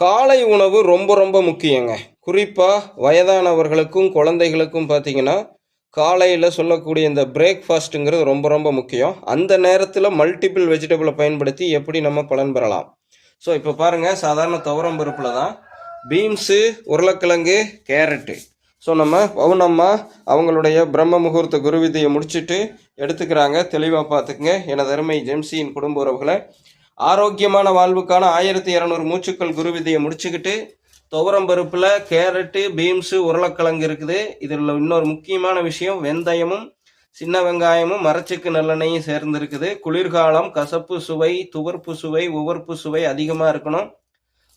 காலை உணவு ரொம்ப ரொம்ப முக்கியங்க. குறிப்பாக வயதானவர்களுக்கும் குழந்தைகளுக்கும் பார்த்தீங்கன்னா காலையில் சொல்லக்கூடிய இந்த பிரேக்ஃபாஸ்ட்டுங்கிறது ரொம்ப ரொம்ப முக்கியம். அந்த நேரத்தில் மல்டிபிள் வெஜிடபிளை பயன்படுத்தி எப்படி நம்ம பலன் பெறலாம். ஸோ இப்போ பாருங்கள் சாதாரண துவரம் பருப்பில் தான் பீன்ஸு உருளைக்கிழங்கு கேரட்டு. ஸோ நம்ம பவுனம்மா அவங்களுடைய பிரம்ம முகூர்த்த குருவிதையை முடிச்சுட்டு எடுத்துக்கிறாங்க. தெளிவாக பார்த்துக்குங்க எனது அருமை ஜெம்சியின் குடும்ப உறவுகளை ஆரோக்கியமான வாழ்வுக்கான ஆயிரத்தி இரநூறு மூச்சுக்கள் குரு விதையை முடிச்சுக்கிட்டு துவரம் பருப்பில் கேரட்டு பீன்ஸு உருளைக்கிழங்கு இருக்குது. இதில் இன்னொரு முக்கியமான விஷயம் வெந்தயமும் சின்ன வெங்காயமும் மரச்சுக்கு நல்லெண்ணெயும் சேர்ந்துருக்குது. குளிர்காலம் கசப்பு சுவை துவர்ப்பு சுவை உவர்ப்பு சுவை அதிகமாக இருக்கணும்.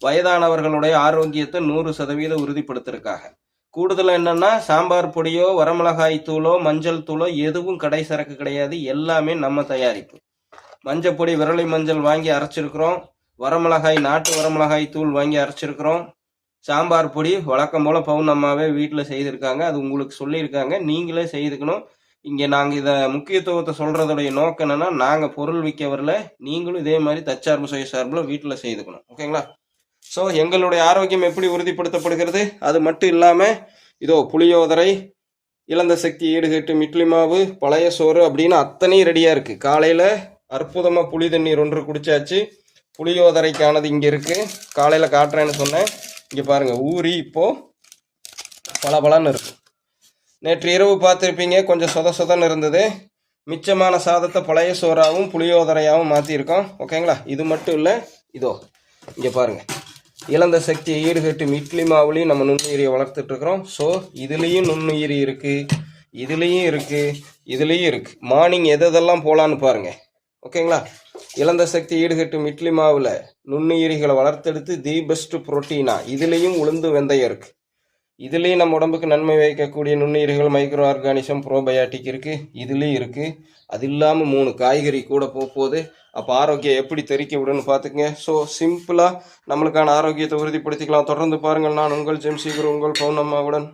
வயதானவர்களுடைய ஆரோக்கியத்தை நூறு சதவீதம் உறுதிப்படுத்திருக்காங்க கூடுதல் என்னன்னா சாம்பார் பொடியோ வரமிளகாய் தூளோ மஞ்சள் தூளோ எதுவும் கடை சரக்கு கிடையாது. எல்லாமே நம்ம தயாரிப்பு. மஞ்சள் பொடி விரலை மஞ்சள் வாங்கி அரைச்சிருக்கிறோம். வரமிளகாய் நாட்டு வரமிளகாய் தூள் வாங்கி அரைச்சிருக்கிறோம். சாம்பார் பொடி வழக்கம் போல் பவுனம்மாவே வீட்டில் செய்திருக்காங்க. அது உங்களுக்கு சொல்லியிருக்காங்க. நீங்களே செய்துக்கணும். இங்கே நாங்கள் இதை முக்கியத்துவத்தை சொல்கிறதுடைய நோக்கம் என்னென்னா நாங்கள் பொருள் விற்க வரல. நீங்களும் இதே மாதிரி தற்சார்பு சுய சார்பில் வீட்டில் செய்துக்கணும். ஓகேங்களா? ஸோ எங்களுடைய ஆரோக்கியம் எப்படி உறுதிப்படுத்தப்படுகிறது? அது மட்டும் இல்லாமல் இதோ புளியோதரை இழந்த சக்தி ஈடுகட்டும் இட்லி மாவு பழைய சோறு அப்படின்னு அத்தனையும் ரெடியாக இருக்குது காலையில் அற்புதமாக புளி தண்ணீர் ஒன்று குடித்தாச்சு புளியோதரைக்கானது இங்கே இருக்குது காலையில் காட்டுறேன்னு சொன்னேன். இங்கே பாருங்கள் ஊறி இப்போது பளபளன்னு இருக்கும் நேற்று இரவு பார்த்துருப்பீங்க கொஞ்சம் சொத சொதன்னு இருந்தது. மிச்சமான சாதத்தை பழைய சோறாகவும் புளியோதரையாகவும் மாற்றிருக்கோம் ஓகேங்களா? இது மட்டும் இல்லை இதோ இங்கே பாருங்கள் இழந்த சக்தியை ஈடுகட்டும். இட்லி மாவுலையும் நம்ம நுண்ணுயிரியை வளர்த்துட்ருக்குறோம் ஸோ இதுலேயும் நுண்ணுயிரி இருக்குது இதுலேயும் இருக்குது இதுலேயும் இருக்குது மார்னிங் எதெல்லாம் போகலான்னு பாருங்கள் ஓகேங்களா? இழந்த சக்தி ஈடுகட்டும் இட்லி மாவில். நுண்ணுயிரிகளை வளர்த்தெடுத்து தி பெஸ்ட் புரோட்டீனா இதுலேயும் உளுந்து வெந்தயம் இருக்குது இதுலேயும் நம்ம உடம்புக்கு நன்மை வைக்கக்கூடிய நுண்ணுயிரிகள் மைக்ரோ ஆர்கானிசம் ப்ரோபயாட்டிக் இருக்குது இதுலேயும் இருக்குது அது இல்லாமல் மூணு காய்கறி கூட போகுது அப்போ ஆரோக்கியம் எப்படி தெரிக்க விடுன்னு பார்த்துக்குங்க. ஸோ சிம்பிளாக நம்மளுக்கான ஆரோக்கியத்தை உறுதிப்படுத்திக்கலாம். தொடர்ந்து பாருங்கள். நான் உங்கள் ஜெம்சி குரு உங்கள் பௌர்ணம்மாவுடன்